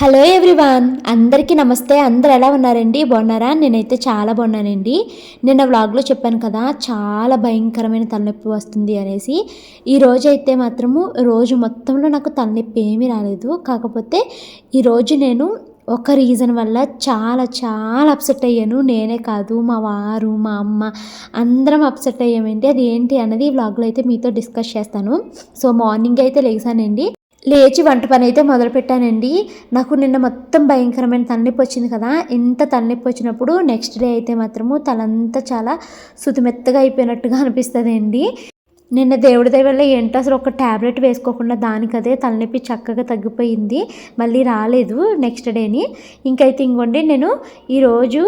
Hello everyone అందరికీ నమస్తే. అందరు ఎలా ఉన్నారండి? బాగున్నారా? నేనైతే చాలా బాగున్నానండి. నిన్న వ్లాగ్లో చెప్పాను కదా చాలా భయంకరమైన తలనొప్పి వస్తుంది అనేసి. ఈ రోజు అయితే మాత్రము రోజు మొత్తంలో నాకు తలనొప్పి ఏమీ రాలేదు. కాకపోతే ఈరోజు నేను ఒక రీజన్ వల్ల చాలా చాలా అప్సెట్ అయ్యాను. నేనే కాదు మా వారు మా అమ్మ అందరం అప్సెట్ అయ్యామండి. అది ఏంటి అన్నది ఈ వ్లాగ్లో అయితే మీతో డిస్కస్ చేస్తాను. సో మార్నింగ్ అయితే లేచానండి. లేచి వంట పని అయితే మొదలుపెట్టానండి. నాకు నిన్న మొత్తం భయంకరమైన తలనొప్పి వచ్చింది కదా ఇంత తలనొప్పి వచ్చినప్పుడు నెక్స్ట్ డే అయితే మాత్రము తలంతా చాలా సుతిమెత్తగా అయిపోయినట్టుగా అనిపిస్తుంది అండి నిన్న దేవుడి దయ వల్ల ఏంటో అసలు ఒక ట్యాబ్లెట్ వేసుకోకుండా దానికదే తలనొప్పి చక్కగా తగ్గిపోయింది. మళ్ళీ రాలేదు నెక్స్ట్ డేని. ఇంకైతే ఇంకోండి నేను ఈరోజు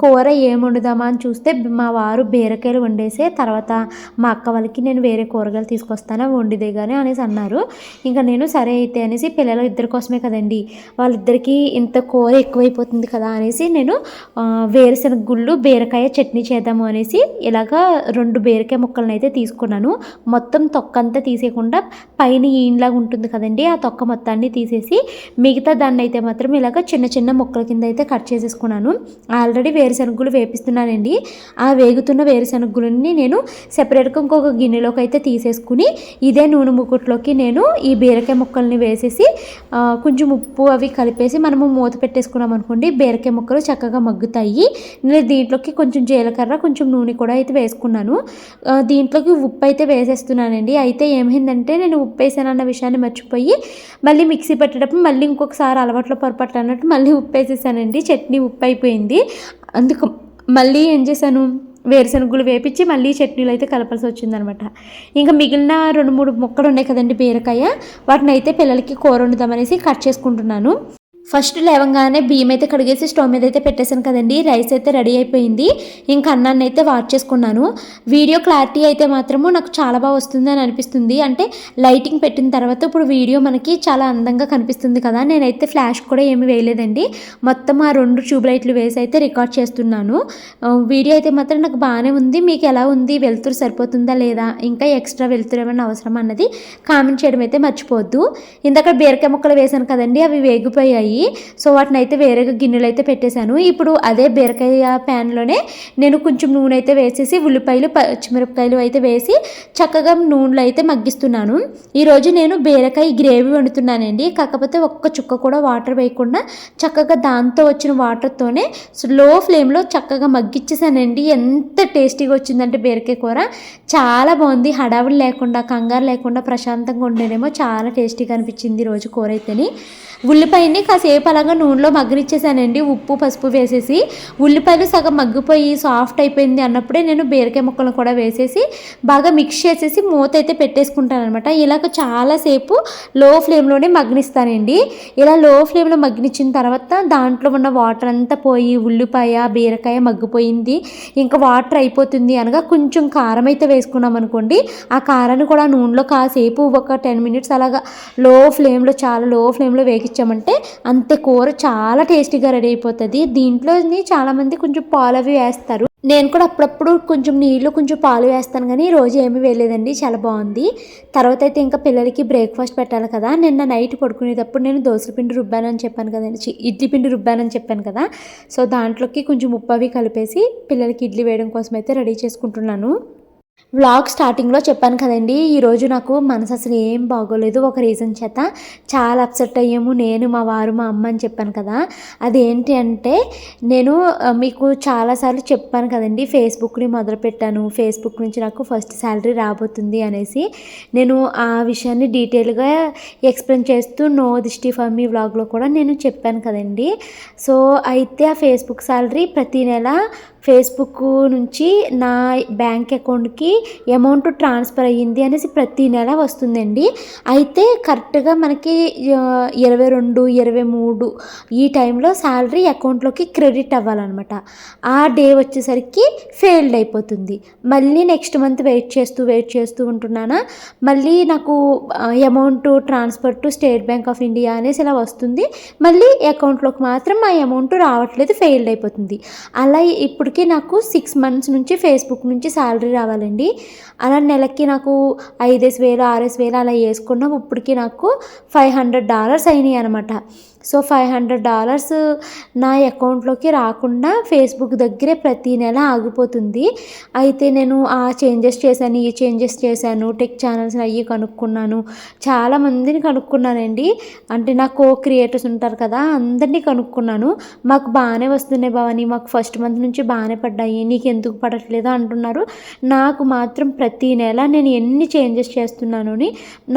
కూర ఏం వండుదామా అని చూస్తే మా వారు బీరకాయలు వండేసే తర్వాత మా అక్క వాళ్ళకి నేను వేరే కూరగాయలు తీసుకొస్తాను వండిదే కానీ అనేసి అన్నారు. ఇంకా నేను సరే అయితే అనేసి పిల్లల ఇద్దరి కోసమే కదండి వాళ్ళిద్దరికీ ఇంత కూర ఎక్కువైపోతుంది కదా అనేసి నేను వేరుశనగ గుళ్ళు బీరకాయ చట్నీ చేద్దాము అనేసి ఇలాగా రెండు బీరకాయ ముక్కలను అయితే తీసుకున్నాను. మొత్తం తొక్క అంతా తీసేయకుండా పైన ఈన్లాగా ఉంటుంది కదండి ఆ తొక్క మొత్తాన్ని తీసేసి మిగతా దాన్ని అయితే మాత్రం ఇలాగ చిన్న చిన్న ముక్కల కింద అయితే కట్ చేసేసుకున్నాను. ఆల్రెడీ వేరుశనగులు వేపిస్తున్నానండి. ఆ వేగుతున్న వేరుశనగులని నేను సెపరేట్గా ఇంకొక గిన్నెలోకి అయితే తీసేసుకుని ఇదే నూనె ముకుట్లోకి నేను ఈ బీరకాయ ముక్కల్ని వేసేసి కొంచెం ఉప్పు అవి కలిపేసి మనము మూత పెట్టేసుకున్నాం అనుకోండి బీరకాయ ముక్కలు చక్కగా మగ్గుతాయి. నేను దీంట్లోకి కొంచెం జీలకర్ర కొంచెం నూనె కూడా అయితే వేసుకున్నాను. దీంట్లోకి ఉప్పు అయితే వేసేస్తున్నానండి. అయితే ఏమైందంటే నేను ఉప్పు వేసానన్న విషయాన్ని మర్చిపోయి మళ్ళీ మిక్సీ పెట్టేటప్పుడు మళ్ళీ ఇంకొకసారి అలవాట్లో పొరపాటు అన్నట్టు మళ్ళీ ఉప్పు వేసేసానండి చట్నీ ఉప్పు అయిపోయింది అందుకు మళ్ళీ ఏం చేశాను? వేరుశనగులు వేపించి మళ్ళీ చట్నీలు అయితే కలపాల్సి వచ్చిందనమాట. ఇంకా మిగిలిన రెండు మూడు మొక్కలు ఉన్నాయి కదండి బీరకాయ. వాటిని అయితే పిల్లలకి కూర వండుదామనేసి కట్ చేసుకుంటున్నాను. ఫస్ట్ లేవంగానే బియ్యం అయితే కడిగేసి స్టవ్ మీద అయితే పెట్టేశాను కదండి. రైస్ అయితే రెడీ అయిపోయింది. ఇంకా అన్నాన్ని అయితే వాచ్ చేసుకున్నాను. వీడియో క్లారిటీ అయితే మాత్రము నాకు చాలా బాగా వస్తుంది అని అనిపిస్తుంది. అంటే లైటింగ్ పెట్టిన తర్వాత ఇప్పుడు వీడియో మనకి చాలా అందంగా కనిపిస్తుంది కదా. నేనైతే ఫ్లాష్ కూడా ఏమి వేయలేదండి. మొత్తం ఆ రెండు ట్యూబ్ లైట్లు వేసి అయితే రికార్డ్ చేస్తున్నాను. వీడియో అయితే మాత్రం నాకు బాగానే ఉంది. మీకు ఎలా ఉంది? వెలుతురు సరిపోతుందా లేదా? ఇంకా ఎక్స్ట్రా వెలుతురు ఏమైనా అవసరం అన్నది కామెంట్ చేయడం అయితే మర్చిపోవద్దు. ఇందాక బీరకాయ ముక్కలు వేశాను కదండి. అవి వేగిపోయాయి. సో వాటిని అయితే వేరేగా గిన్నెలు అయితే పెట్టేశాను. ఇప్పుడు అదే బీరకాయ ప్యాన్లోనే నేను కొంచెం నూనె అయితే వేసేసి ఉల్లిపాయలు పచ్చిమిరపకాయలు అయితే వేసి చక్కగా నూనెలో అయితే మగ్గిస్తున్నాను. ఈరోజు నేను బీరకాయ గ్రేవీ వండుతున్నానండి. కాకపోతే ఒక్క చుక్క కూడా వాటర్ వేయకుండా చక్కగా దాంతో వచ్చిన వాటర్తోనే స్లో ఫ్లేమ్లో చక్కగా మగ్గిచ్చేసానండి. ఎంత టేస్టీగా వచ్చిందంటే బీరకాయ కూర. చాలా బాగుంది. హడావుడి లేకుండా కంగారు లేకుండా ప్రశాంతంగా ఉండేనేమో చాలా టేస్టీగా అనిపించింది ఈ రోజు కూర అయితేని. ఉల్లిపాయని కాసేపు అలాగా నూనెలో మగ్గనిచ్చేసానండి. ఉప్పు పసుపు వేసేసి ఉల్లిపాయలు సగం మగ్గిపోయి సాఫ్ట్ అయిపోయింది అన్నప్పుడే నేను బీరకాయ ముక్కలను కూడా వేసేసి బాగా మిక్స్ చేసేసి మూత అయితే పెట్టేసుకుంటాను అనమాట ఇలాగ చాలాసేపు లో ఫ్లేమ్లోనే మగ్నిస్తానండి ఇలా లో ఫ్లేమ్లో మగ్గనిచ్చిన తర్వాత దాంట్లో ఉన్న వాటర్ అంతా పోయి ఉల్లిపాయ బీరకాయ మగ్గిపోయింది. ఇంకా వాటర్ అయిపోతుంది అనగా కొంచెం కారం అయితే వేసుకున్నాం అనుకోండి ఆ కారాన్ని కూడా నూనెలో కాసేపు ఒక టెన్ మినిట్స్ అలాగా లో ఫ్లేమ్లో చాలా లో ఫ్లేమ్లో వేగించామంటే అంతే కూర చాలా టేస్టీగా రెడీ అయిపోతుంది. దీంట్లోని చాలామంది కొంచెం పాలు అవి వేస్తారు. నేను కూడా అప్పుడప్పుడు కొంచెం నీళ్ళు కొంచెం పాలు వేస్తాను కానీ రోజు ఏమీ వేయలేదండి. చాలా బాగుంది. తర్వాత అయితే ఇంకా పిల్లలకి బ్రేక్ఫాస్ట్ పెట్టాలి కదా. నిన్న నైట్ పడుకునేటప్పుడు నేను దోశల పిండి రుబ్బానని చెప్పాను కదండి. ఇడ్లీ పిండి రుబ్బానని చెప్పాను కదా. సో దాంట్లోకి కొంచెం ఉప్పు అవి కలిపేసి పిల్లలకి ఇడ్లీ వేయడం కోసం అయితే రెడీ చేసుకుంటున్నాను. వ్లాగ్ స్టార్టింగ్లో చెప్పాను కదండి ఈరోజు నాకు మనసు అసలు ఏం బాగోలేదు. ఒక రీజన్ చేత చాలా అప్సెట్ అయ్యాము. నేను మా వారు మా అమ్మ అని చెప్పాను కదా. అదేంటి అంటే నేను మీకు చాలాసార్లు చెప్పాను కదండి ఫేస్బుక్ని మొదలుపెట్టాను ఫేస్బుక్ నుంచి నాకు ఫస్ట్ శాలరీ రాబోతుంది అనేసి. నేను ఆ విషయాన్ని డీటెయిల్గా ఎక్స్ప్లెయిన్ చేస్తూ నో దిష్టి ఫర్ మీ వ్లాగ్లో కూడా నేను చెప్పాను కదండి. సో అయితే ఆ ఫేస్బుక్ శాలరీ ప్రతి నెల ఫేస్బుక్ నుంచి నా బ్యాంక్ అకౌంట్కి అమౌంట్ ట్రాన్స్ఫర్ అయ్యింది అనేసి ప్రతి నెల వస్తుందండి. అయితే కరెక్ట్గా మనకి ఇరవై రెండు ఇరవై మూడు ఈ టైంలో శాలరీ అకౌంట్లోకి క్రెడిట్ అవ్వాలన్నమాట. ఆ డే వచ్చేసరికి ఫెయిల్డ్ అయిపోతుంది. మళ్ళీ నెక్స్ట్ మంత్ వెయిట్ చేస్తూ వెయిట్ చేస్తూ ఉంటున్నానా? మళ్ళీ నాకు amount transfer to State Bank of India అనేసి ఇలా వస్తుంది. మళ్ళీ అకౌంట్లోకి మాత్రం ఆ అమౌంట్ రావట్లేదు ఫెయిల్డ్ అయిపోతుంది. అలా ఇప్పటికీ నాకు సిక్స్ మంత్స్ నుంచి ఫేస్బుక్ నుంచి శాలరీ రావాలండి. అలా నెలకి నాకు ఐదేసి వేలు ఆరేసి వేలు అలా వేసుకున్నాం. ఇప్పటికి నాకు ఫైవ్ హండ్రెడ్ డాలర్స్ అయినాయి అనమాట సో ఫైవ్ హండ్రెడ్ డాలర్స్ నా అకౌంట్లోకి రాకుండా ఫేస్బుక్ దగ్గరే ప్రతి నెల ఆగిపోతుంది. అయితే నేను ఆ చేంజెస్ చేశాను ఈ చేంజెస్ చేశాను టెక్ ఛానల్స్ అయ్యి కనుక్కున్నాను. చాలా మందిని కనుక్కున్నానండి. అంటే నా కో క్రియేటర్స్ ఉంటారు కదా అందరినీ కనుక్కున్నాను. మాకు బాగానే వస్తున్నాయి భవని మాకు ఫస్ట్ మంత్ నుంచి బాగానే పడ్డాయి నీకు ఎందుకు పడట్లేదు అంటున్నారు. నాకు మాత్రం ప్రతి నెల నేను ఎన్ని చేంజెస్ చేస్తున్నాను అని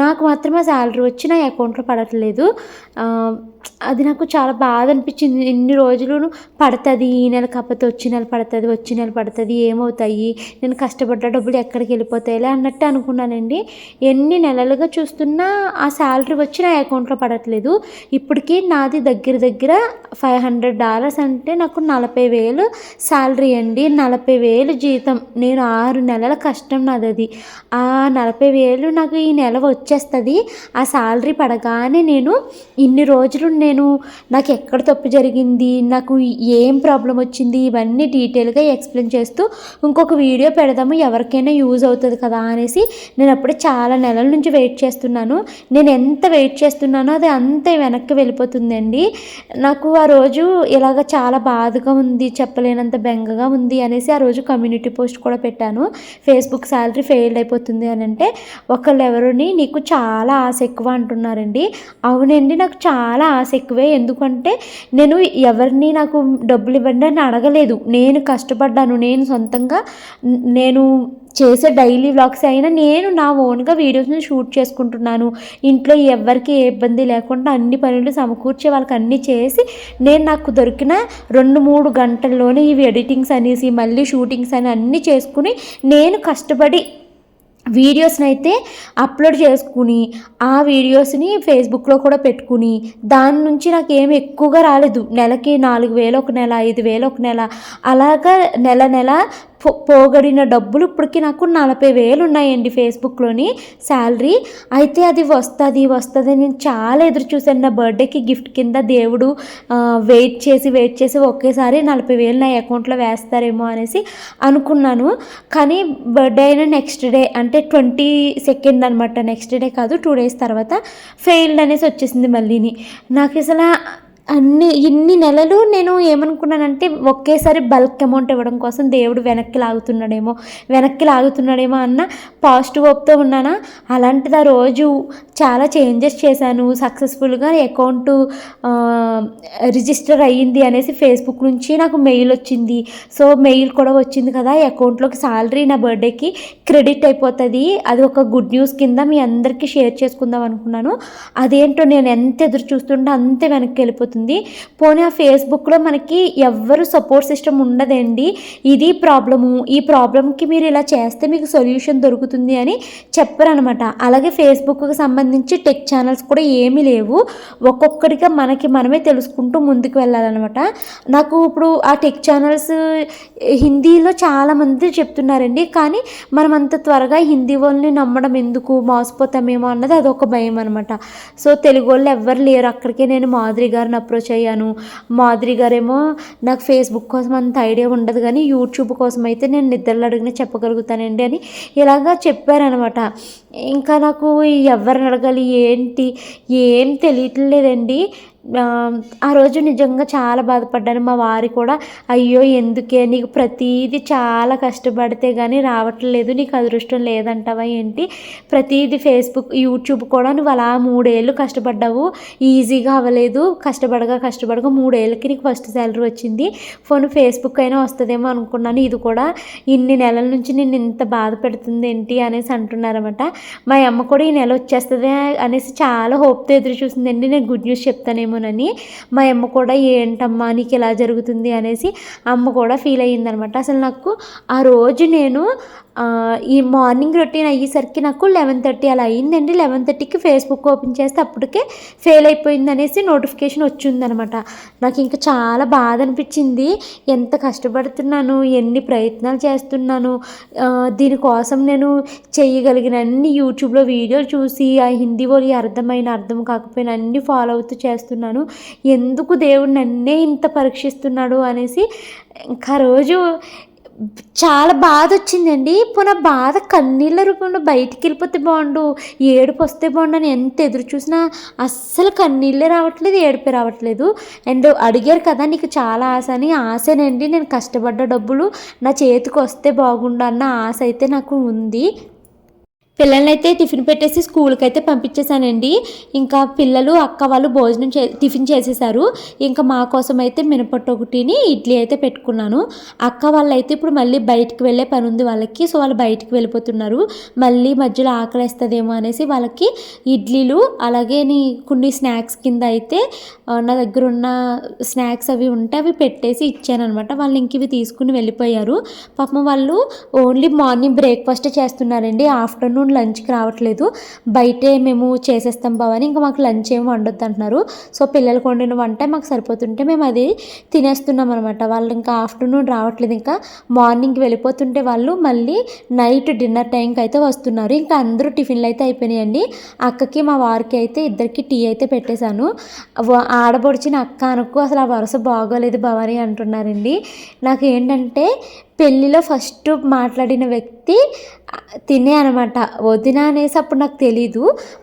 నాకు మాత్రం ఆ శాలరీ వచ్చి నా అకౌంట్లో పడట్లేదు. అది నాకు చాలా బాధ అనిపించింది ఇన్ని రోజులు పడుతుంది ఈ నెల కాకపోతే వచ్చే నెల పడుతుంది వచ్చే నెల పడుతుంది ఏమవుతాయి నేను కష్టపడ్డ డబ్బులు ఎక్కడికి వెళ్ళిపోతాయిలే అన్నట్టు అనుకున్నానండి. ఎన్ని నెలలుగా చూస్తున్నా ఆ శాలరీ వచ్చి నా అకౌంట్లో పడట్లేదు. ఇప్పటికీ నాది దగ్గర దగ్గర ఫైవ్ హండ్రెడ్ డాలర్స్ అంటే నాకు నలభై వేలు శాలరీ అండి. నలభై వేలు జీతం. నేను ఆరు నెలల కష్టం నాది అది ఆ నలభై వేలు నాకు ఈ నెల వచ్చేస్తుంది. ఆ శాలరీ పడగానే నేను ఇన్ని రోజులు నేను నాకు ఎక్కడ తప్పు జరిగింది నాకు ఏం ప్రాబ్లం వచ్చింది ఇవన్నీ డీటెయిల్గా ఎక్స్ప్లెయిన్ చేస్తూ ఇంకొక వీడియో పెడదాము ఎవరికైనా యూజ్ అవుతుంది కదా అనేసి నేను అప్పుడే చాలా నెలల నుంచి వెయిట్ చేస్తున్నాను. నేను ఎంత వెయిట్ చేస్తున్నానో అది అంత వెనక్కి వెళ్ళిపోతుందండి. నాకు ఆ రోజు ఇలాగ చాలా బాధగా ఉంది చెప్పలేనంత బెంగగా ఉంది అనేసి ఆ రోజు కమ్యూనిటీ పోస్ట్ కూడా పెట్టాను. ఫేస్బుక్ శాలరీ ఫెయిల్ అయిపోతుంది అని అంటే ఒకళ్ళు ఎవరుని నీకు చాలా ఆశ ఎక్కువ అంటున్నారండి. అవునండి నాకు చాలా ఆశ ఎక్కువే. ఎందుకంటే నేను ఎవరిని నాకు డబ్బులు ఇవ్వండి అని అడగలేదు. నేను కష్టపడ్డాను. నేను సొంతంగా నేను చేసే డైలీ వ్లాగ్స్ అయినా నేను నా ఓన్గా వీడియోస్ని షూట్ చేసుకుంటున్నాను. ఇంట్లో ఎవరికి ఏ ఇబ్బంది లేకుండా అన్ని పనులు సమకూర్చి వాళ్ళకి అన్నీ చేసి నేను నాకు దొరికిన రెండు మూడు గంటల్లోనే ఇవి ఎడిటింగ్స్ అనేసి మళ్ళీ షూటింగ్స్ అని అన్నీ చేసుకుని నేను కష్టపడి వీడియోస్ని అయితే అప్లోడ్ చేసుకుని ఆ వీడియోస్ని ఫేస్బుక్లో కూడా పెట్టుకుని దాని నుంచి నాకు ఏమి ఎక్కువగా రాలేదు. నెలకి నాలుగు వేలు ఒక నెల ఐదు వేలు ఒక నెల అలాగా నెల నెల పోగడిన డబ్బులు ఇప్పటికి నాకు నలభై వేలు ఉన్నాయండి ఫేస్బుక్లోని శాలరీ. అయితే అది వస్తుంది వస్తుంది నేను చాలా ఎదురు చూశాను. నా బర్త్డేకి గిఫ్ట్ కింద దేవుడు వెయిట్ చేసి వెయిట్ చేసి ఒకేసారి నలభై వేలు నా అకౌంట్లో వేస్తారేమో అనేసి అనుకున్నాను. కానీ బర్త్డే అయిన నెక్స్ట్ డే అంటే ట్వంటీ సెకండ్ అనమాట నెక్స్ట్ డే కాదు టూ డేస్ తర్వాత ఫెయిల్డ్ అనేసి వచ్చేసింది మళ్ళీని. నాకు అసలు అన్ని ఇన్ని నెలలు నేను ఏమనుకున్నానంటే ఒకేసారి బల్క్ అమౌంట్ ఇవ్వడం కోసం దేవుడు వెనక్కి లాగుతున్నాడేమో వెనక్కి లాగుతున్నాడేమో అన్న పాజిటివ్ హోప్తో ఉన్నానా? అలాంటిది ఆ రోజు చాలా చేంజెస్ చేశాను. సక్సెస్ఫుల్గా అకౌంట్ రిజిస్టర్ అయ్యింది అనేసి ఫేస్బుక్ నుంచి నాకు మెయిల్ వచ్చింది. సో మెయిల్ కూడా వచ్చింది కదా అకౌంట్లోకి సాలరీ నా బర్త్డేకి క్రెడిట్ అయిపోతుంది. అది ఒక గుడ్ న్యూస్ కింద మీ అందరికీ షేర్ చేసుకుందాం అనుకున్నాను. అదేంటో నేను ఎంత ఎదురు చూస్తుంటే అంతే వెనక్కి వెళ్ళిపోతుంది. పోనీ ఆ ఫేస్బుక్లో మనకి ఎవ్వరు సపోర్ట్ సిస్టమ్ ఉండదండి. ఇది ప్రాబ్లము. ఈ ప్రాబ్లంకి మీరు ఇలా చేస్తే మీకు సొల్యూషన్ దొరుకుతుంది అని చెప్పరనమాట. అలాగే ఫేస్బుక్కి సంబంధించి టెక్ ఛానల్స్ కూడా ఏమీ లేవు. ఒక్కొక్కడిగా మనకి మనమే తెలుసుకుంటూ ముందుకు వెళ్ళాలన్నమాట నాకు ఇప్పుడు ఆ టెక్ ఛానల్స్ హిందీలో చాలామంది చెప్తున్నారండి. కానీ మనం అంత త్వరగా హిందీ వాళ్ళని నమ్మడం ఎందుకు? మోసపోతామేమో అన్నది అదొక భయం అనమాట సో తెలుగు వాళ్ళు ఎవ్వరు లేరు. అక్కడికే నేను మాధురి గారిని అప్రోచ్ అయ్యాను. మాధురి గారేమో నాకు ఫేస్బుక్ కోసం అంత ఐడియా ఉండదు కానీ యూట్యూబ్ కోసం అయితే నేను నిద్రలు అడిగిన చెప్పగలుగుతానండి అని ఇలాగా చెప్పారనమాట ఇంకా నాకు ఎవరిని అడగాలి? ఏంటి? ఏం తెలియట్లేదండి. ఆ, రోజు నిజంగా చాలా బాధపడ్డాను. మా వారి కూడా అయ్యో ఎందుకే? నీకు ప్రతీది చాలా కష్టపడితే కానీ రావట్లేదు నీకు అదృష్టం లేదంటావా ఏంటి? ప్రతీది ఫేస్బుక్ యూట్యూబ్ కూడా నువ్వు అలా మూడేళ్ళు కష్టపడ్డావు. ఈజీగా అవ్వలేదు. కష్టపడగా కష్టపడగా మూడేళ్ళకి నీకు ఫస్ట్ శాలరీ వచ్చింది. ఫోన్ ఫేస్బుక్ అయినా వస్తుందేమో అనుకున్నాను. ఇది కూడా ఇన్ని నెలల నుంచి నేను ఇంత బాధ పెడుతుంది ఏంటి? అనేసి అంటున్నారన్నమాట. మా అమ్మ కూడా ఈ నెల వచ్చేస్తుంది అనేసి చాలా హోప్తో ఎదురు చూసిందండి నేను గుడ్ న్యూస్ ఏమోనని మా అమ్మ కూడా ఏంటమ్మా నీకు ఇలా జరుగుతుంది? అనేసి అమ్మ కూడా ఫీల్ అయ్యిందనమాట. అసలు నాకు ఆ రోజు నేను ఈ మార్నింగ్ రొటీన్ అయ్యేసరికి నాకు లెవెన్ థర్టీ అలా అయిందండి. లెవెన్ థర్టీకి ఫేస్బుక్ ఓపెన్ చేస్తే అప్పటికే ఫెయిల్ అయిపోయింది అనేసి నోటిఫికేషన్ వచ్చిందనమాట. నాకు ఇంకా చాలా బాధ అనిపించింది. ఎంత కష్టపడుతున్నాను ఎన్ని ప్రయత్నాలు చేస్తున్నాను దీనికోసం నేను చేయగలిగిన అన్ని యూట్యూబ్లో వీడియోలు చూసి ఆ హిందీ వాళ్ళు అర్థమైన అర్థం కాకపోయినా అన్ని ఫాలో అవుతూ చేస్తున్నాను. ఎందుకు దేవుడు నన్నే ఇంత పరీక్షిస్తున్నాడు అనేసి ఇంకా రోజు చాలా బాధ వచ్చిందండి పునః బాధ కన్నీళ్ళ రూపంలో బయటికి వెళ్ళిపోతే బాగుండు ఏడుపు వస్తే బాగుండు అని ఎంత ఎదురు చూసినా అస్సలు కన్నీళ్ళే రావట్లేదు ఏడుపే రావట్లేదు. అండ్ అడిగారు కదా నీకు చాలా ఆశ అని. ఆశనండి నేను కష్టపడ్డ డబ్బులు నా చేతికి వస్తే బాగుండు అన్న ఆశ అయితే నాకు ఉంది. పిల్లల్ని అయితే టిఫిన్ పెట్టేసి స్కూల్కి అయితే పంపించేశానండి. ఇంకా పిల్లలు అక్క వాళ్ళు భోజనం చే టిఫిన్ చేసేసారు ఇంకా మా కోసం అయితే మినపట్టు ఒకటిని ఇడ్లీ అయితే పెట్టుకున్నాను. అక్క వాళ్ళు అయితే ఇప్పుడు మళ్ళీ బయటికి వెళ్ళే పని ఉంది వాళ్ళకి సో వాళ్ళు బయటికి వెళ్ళిపోతున్నారు. మళ్ళీ మధ్యలో ఆకలిస్తుందేమో అనేసి వాళ్ళకి ఇడ్లీలు అలాగే నీ కొన్ని స్నాక్స్ కింద అయితే నా దగ్గర ఉన్న స్నాక్స్ అవి ఉంటే అవి పెట్టేసి ఇచ్చానమాట వాళ్ళు ఇంక ఇవి తీసుకుని వెళ్ళిపోయారు. పాపం వాళ్ళు ఓన్లీ మార్నింగ్ బ్రేక్ఫాస్ట్ చేస్తున్నారండి. ఆఫ్టర్నూన్ లంచ్కి రావట్లేదు. బయటే మేము చేసేస్తాం భవని ఇంకా మాకు లంచ్ ఏమి వండొద్దు అంటున్నారు. సో పిల్లలకు వండిన వంట మాకు సరిపోతుంటే మేము అది తినేస్తున్నాం అనమాట వాళ్ళు ఇంకా ఆఫ్టర్నూన్ రావట్లేదు. ఇంకా మార్నింగ్ వెళ్ళిపోతుంటే వాళ్ళు మళ్ళీ నైట్ డిన్నర్ టైంకి అయితే వస్తున్నారు. ఇంకా అందరూ టిఫిన్లు అయితే అయిపోయినాయండి. అక్కకి మా వారికి అయితే ఇద్దరికి టీ అయితే పెట్టేశాను. ఆడబొడిచిన అక్క అనుకో అసలు ఆ వరుస బాగోలేదు భవాని అంటున్నారండి. నాకు ఏంటంటే పెళ్ళిలో ఫస్ట్ మాట్లాడిన వ్యక్తి తినే అనమాట. వదిన అనేసి అప్పుడు నాకు తెలీదు.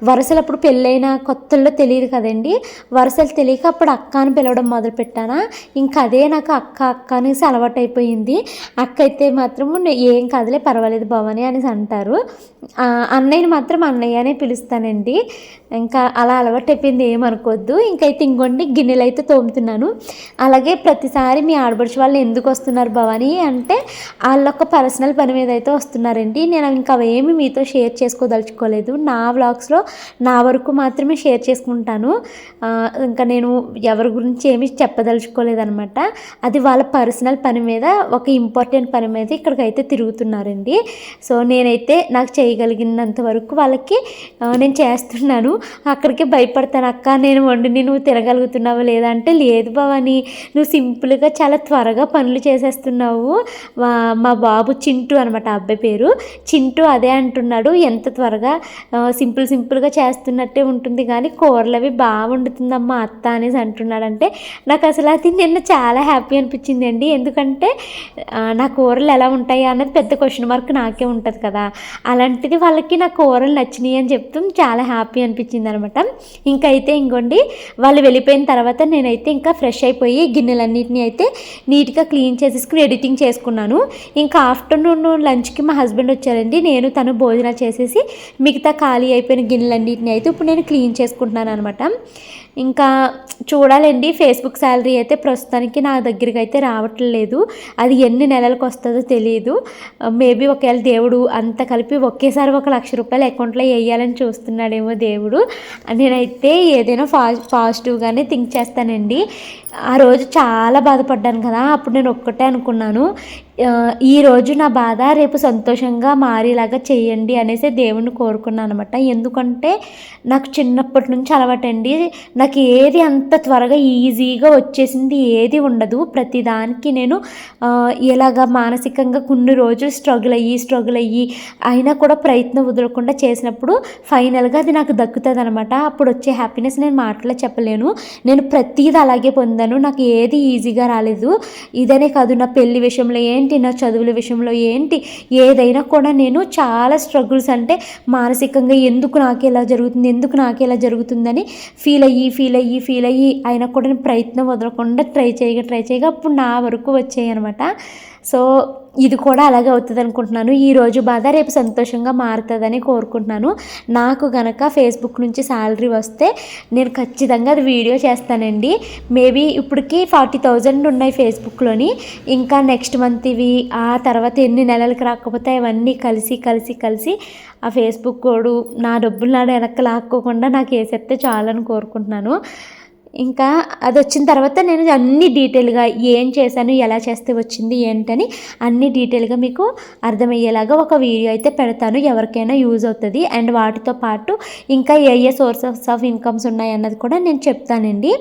వరుసలు అప్పుడు పెళ్ళైన కొత్తల్లో తెలియదు కదండి. వరుసలు తెలియక అప్పుడు అక్క అని పిలవడం మొదలు పెట్టానా ఇంకా అదే నాకు అక్క అక్క అనేసి అలవాటు అయిపోయింది అక్క అయితే మాత్రం ఏం కదలే పర్వాలేదు భవని అనేసి అంటారు. అన్నయ్యని మాత్రం అన్నయ్య అనే పిలుస్తానండి. ఇంకా అలా అలవాటు అయిపోయింది ఏమనుకోవద్దు ఇంకైతే ఇంకొండి గిన్నెలు అయితే తోముతున్నాను. అలాగే ప్రతిసారి మీ ఆడబడిచి వాళ్ళు ఎందుకు వస్తున్నారు భవాని అంటే వాళ్ళొక్క పర్సనల్ పని మీద అయితే వస్తున్నారండి. నేను ఇంకా అవేమి మీతో షేర్ చేసుకోదలుచుకోలేదు. నా వ్లాగ్స్లో నా వరకు మాత్రమే షేర్ చేసుకుంటాను. ఇంకా నేను ఎవరి గురించి ఏమి చెప్పదలుచుకోలేదనమాట అది వాళ్ళ పర్సనల్ పని మీద ఒక ఇంపార్టెంట్ పని మీద ఇక్కడికైతే తిరుగుతున్నారండి. సో నేనైతే నాకు చేయగలిగినంత వరకు వాళ్ళకి నేను చేస్తున్నాను. అక్కడికి భయపడతాను. అక్క నేను వండిని నువ్వు తినగలుగుతున్నావా లేదా? అంటే లేదు భవాని నువ్వు సింపుల్గా చాలా త్వరగా పనులు చేసేస్తున్నావు. మా బాబు చింటూ అనమాట అబ్బాయి పేరు. చింటూ అదే అంటున్నాడు. ఎంత త్వరగా సింపుల్ సింపుల్గా చేస్తున్నట్టే ఉంటుంది కానీ కూరలు అవి బాగా వండుతుందమ్మా అత్త అనేసి అంటున్నాడంటే నాకు అసలు అది నిన్న చాలా హ్యాపీ అనిపించింది అండి. ఎందుకంటే నా కూరలు ఎలా ఉంటాయి అన్నది పెద్ద క్వశ్చన్ మార్క్ నాకే ఉంటుంది కదా. అలాంటి అలాంటిది వాళ్ళకి నా కూరలు నచ్చినాయి అని చెప్తూ చాలా హ్యాపీ అనిపించింది అనమాట ఇంకైతే ఇంకోండి వాళ్ళు వెళ్ళిపోయిన తర్వాత నేనైతే ఇంకా ఫ్రెష్ అయిపోయి గిన్నెలన్నింటినీ అయితే నీట్గా క్లీన్ చేసేసుకుని ఎడిటింగ్ చేసుకున్నాను. ఇంకా ఆఫ్టర్నూన్ లంచ్కి మా హస్బెండ్ వచ్చారండి. నేను తను భోజనం చేసేసి మిగతా ఖాళీ అయిపోయిన గిన్నెలన్నింటినీ అయితే ఇప్పుడు నేను క్లీన్ చేసుకుంటున్నాను అనమాట ఇంకా చూడాలండి ఫేస్బుక్ శాలరీ అయితే ప్రస్తుతానికి నా దగ్గరికి అయితే రావట్లేదు. అది ఎన్ని నెలలకు వస్తుందో తెలియదు మేబీ ఒకవేళ దేవుడు అంత కలిపి ఒకే ఒకేసారి ఒక లక్ష రూపాయలు అకౌంట్లో వేయాలని చూస్తున్నాడేమో దేవుడు. నేనైతే ఏదైనా ఫా పాజిటివ్గానే థింక్ చేస్తానండి. ఆ రోజు చాలా బాధపడ్డాను కదా అప్పుడు నేను ఒక్కటే అనుకున్నాను. ఈరోజు నా బాధ రేపు సంతోషంగా మారేలాగా చేయండి అనేసి దేవుణ్ణి కోరుకున్నాను అనమాట ఎందుకంటే నాకు చిన్నప్పటి నుంచి అలవాటండి. నాకు ఏది అంత త్వరగా ఈజీగా వచ్చేసింది ఏది ఉండదు. ప్రతిదానికి నేను ఇలాగ మానసికంగా కొన్ని రోజులు స్ట్రగుల్ అయ్యి స్ట్రగుల్ అయ్యి అయినా కూడా ప్రయత్నం వదలకుండా చేసినప్పుడు ఫైనల్గా అది నాకు దక్కుతుంది అనమాట అప్పుడు వచ్చే హ్యాపీనెస్ నేను మాటలో చెప్పలేను. నేను ప్రతీది అలాగే పొందాను. నాకు ఏది ఈజీగా రాలేదు. ఇదనే కాదు నా పెళ్ళి విషయంలో. ఏం ఏంటి నా చదువుల విషయంలో ఏంటి? ఏదైనా కూడా నేను చాలా స్ట్రగుల్స్ అంటే మానసికంగా ఎందుకు నాకు ఇలా జరుగుతుంది ఎందుకు నాకు ఇలా జరుగుతుందని ఫీల్ అయ్యి ఫీల్ అయ్యి ఫీల్ అయ్యి అయినా కూడా నేను ప్రయత్నం వదలకుండా ట్రై చేయగా ట్రై చేయగా అప్పుడు నా వరకు వచ్చాయి అనమాట సో ఇది కూడా అలాగే అవుతుంది అనుకుంటున్నాను. ఈరోజు బాధ రేపు సంతోషంగా మారుతుందని కోరుకుంటున్నాను. నాకు గనక ఫేస్బుక్ నుంచి శాలరీ వస్తే నేను ఖచ్చితంగా అది వీడియో చేస్తానండి. మేబీ ఇప్పటికి ఫార్టీ థౌజండ్ ఉన్నాయి ఫేస్బుక్లోని ఇంకా నెక్స్ట్ మంత్ ఇవి ఆ తర్వాత ఎన్ని నెలలకు రాకపోతే అవన్నీ కలిసి కలిసి కలిసి ఆ ఫేస్బుక్ కోడు నా డబ్బులు నాడు వెనక్కి లాక్కోకుండా నాకు వేసేస్తే చాలని కోరుకుంటున్నాను. ఇంకా అది వచ్చిన తర్వాత నేను అన్ని డీటెయిల్గా ఏం చేశాను ఎలా చేస్తే వచ్చింది ఏంటని అన్ని డీటెయిల్గా మీకు అర్థమయ్యేలాగా ఒక వీడియో అయితే పెడతాను ఎవరికైనా యూజ్ అవుతుంది. అండ్ వాటితో పాటు ఇంకా ఏ ఏ సోర్సెస్ ఆఫ్ ఇన్కమ్స్ ఉన్నాయి అన్నది కూడా నేను చెప్తానండి.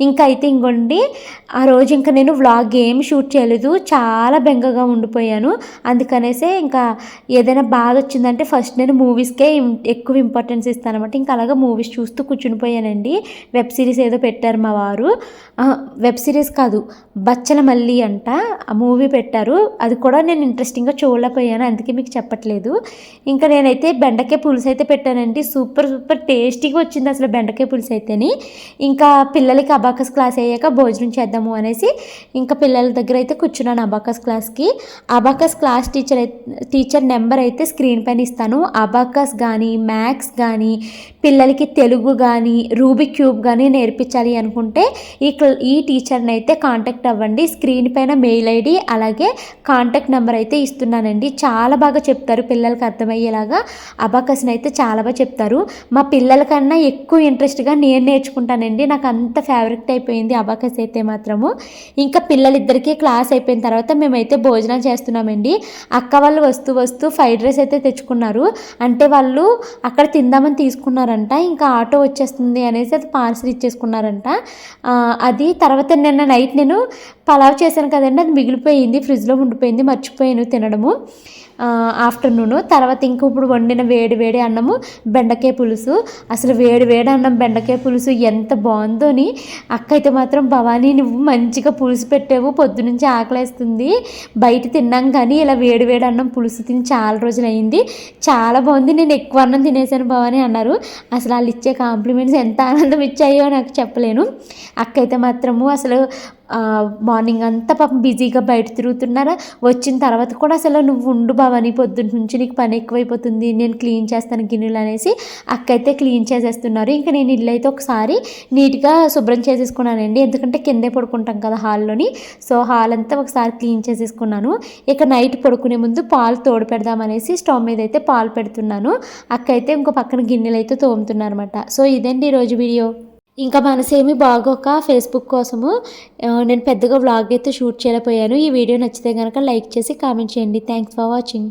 ఇంకా అయితే ఇంకోండి ఆ రోజు ఇంకా నేను వ్లాగ్ ఏం షూట్ చేయలేదు చాలా బెంగగా ఉండిపోయాను. అందుకనేసే ఇంకా ఏదైనా బాధ వచ్చిందంటే ఫస్ట్ నేను మూవీస్కే ఎక్కువ ఇంపార్టెన్స్ ఇస్తాను అనమాట ఇంకా అలాగా మూవీస్ చూస్తూ కూర్చునిపోయానండి. వెబ్ సిరీస్ ఏదో పెట్టారు మా వారు. వెబ్ సిరీస్ కాదు బచ్చల మల్లి అంట ఆ మూవీ పెట్టారు. అది కూడా నేను ఇంట్రెస్టింగ్గా చూడలేకపోయాను అందుకే మీకు చెప్పట్లేదు. ఇంకా నేనైతే బెండకాయ పులుసు అయితే పెట్టానండి. సూపర్ సూపర్ టేస్టీగా వచ్చింది అసలు బెండకాయ పులుసు అయితేని. ఇంకా పిల్లలకి అబాకస్ క్లాస్ అయ్యాక భోజనం చేద్దాము అనేసి ఇంకా పిల్లల దగ్గర అయితే కూర్చున్నాను అబాకస్ క్లాస్కి అబాకస్ క్లాస్ టీచర్ అయితే టీచర్ నెంబర్ అయితే స్క్రీన్ పైన ఇస్తాను. అబాకస్ కానీ మ్యాథ్స్ కానీ పిల్లలకి తెలుగు కానీ రూబిక్ క్యూబ్ కానీ నేర్పించాలి అనుకుంటే ఈ క్ల- ఈ టీచర్ని అయితే కాంటాక్ట్ అవ్వండి. స్క్రీన్ పైన మెయిల్ ఐడి అలాగే కాంటాక్ట్ నెంబర్ అయితే ఇస్తున్నానండి. చాలా బాగా చెప్తారు పిల్లలకి అర్థమయ్యేలాగా. అబాకస్ని అయితే చాలా బాగా చెప్తారు. మా పిల్లల కన్నా ఎక్కువ ఇంట్రెస్ట్గా నేను నేర్చుకుంటానండి. నాకు అంత ఫేవరెట్ కరెక్ట్ అయిపోయింది. అబాకస్ అయితే మాత్రము. ఇంకా పిల్లలిద్దరికీ క్లాస్ అయిపోయిన తర్వాత మేమైతే భోజనం చేస్తున్నామండి. అక్క వాళ్ళు వస్తూ వస్తూ ఫ్రైడ్ రైస్ అయితే తెచ్చుకున్నారు. అంటే వాళ్ళు అక్కడ తిందామని తీసుకున్నారంట. ఇంకా ఆటో వచ్చేస్తుంది అనేసి అది పార్సల్ ఇచ్చేసుకున్నారంట. అది తర్వాత నిన్న నైట్ నేను పలావ్ చేశాను కదండి. అది మిగిలిపోయింది. ఫ్రిడ్జ్లో ఉండిపోయింది. మర్చిపోయాను తినడము. ఆఫ్టర్నూన్. తర్వాత ఇంక ఇప్పుడు వండిన వేడి వేడి అన్నము బెండకాయ పులుసు. అసలు వేడి వేడి అన్నం బెండకాయ పులుసు ఎంత బాగుందోని అక్క అయితే మాత్రం భవానీ నువ్వు మంచిగా పులుసు పెట్టావు పొద్దునుంచి ఆకలేస్తుంది. బయట తిన్నాం కానీ ఇలా వేడి వేడి అన్నం పులుసు తిని చాలా రోజులు అయింది చాలా బాగుంది నేను ఎక్కువ అన్నం తినేసాను భవానీ అన్నారు. అసలు వాళ్ళు ఇచ్చే కాంప్లిమెంట్స్ ఎంత ఆనందం ఇచ్చాయో నాకు చెప్పలేను. అక్క అయితే మాత్రము అసలు మార్నింగ్ అంతా పాపం బిజీగా బయట తిరుగుతున్నారా? వచ్చిన తర్వాత కూడా అసలు నువ్వు ఉండు భవాని పొద్దున్న నుంచి నీకు పని ఎక్కువైపోతుంది నేను క్లీన్ చేస్తాను గిన్నెలు అనేసి అక్కయితే క్లీన్ చేసేస్తున్నారు. ఇంకా నేను ఇల్లు అయితే ఒకసారి నీట్గా శుభ్రం చేసేసుకున్నానండి. ఎందుకంటే కిందే పడుకుంటాం కదా హాల్లోని. సో హాల్ అంతా ఒకసారి క్లీన్ చేసేసుకున్నాను. ఇక నైట్ పడుకునే ముందు పాలు తోడు పెడదామనేసి స్టవ్ మీద అయితే పాలు పెడుతున్నాను. అక్కయితే ఇంకో పక్కన గిన్నెలు అయితే తోముతున్నారనమాట సో ఇదండి ఈరోజు వీడియో? ఇంకా మనసేమి బాగోక ఫేస్బుక్ కోసము నేను పెద్దగా వ్లాగ్ అయితే షూట్ చేయలేకపోయాను. ఈ వీడియో నచ్చితే కనుక లైక్ చేసి కామెంట్ చేయండి. Thanks for watching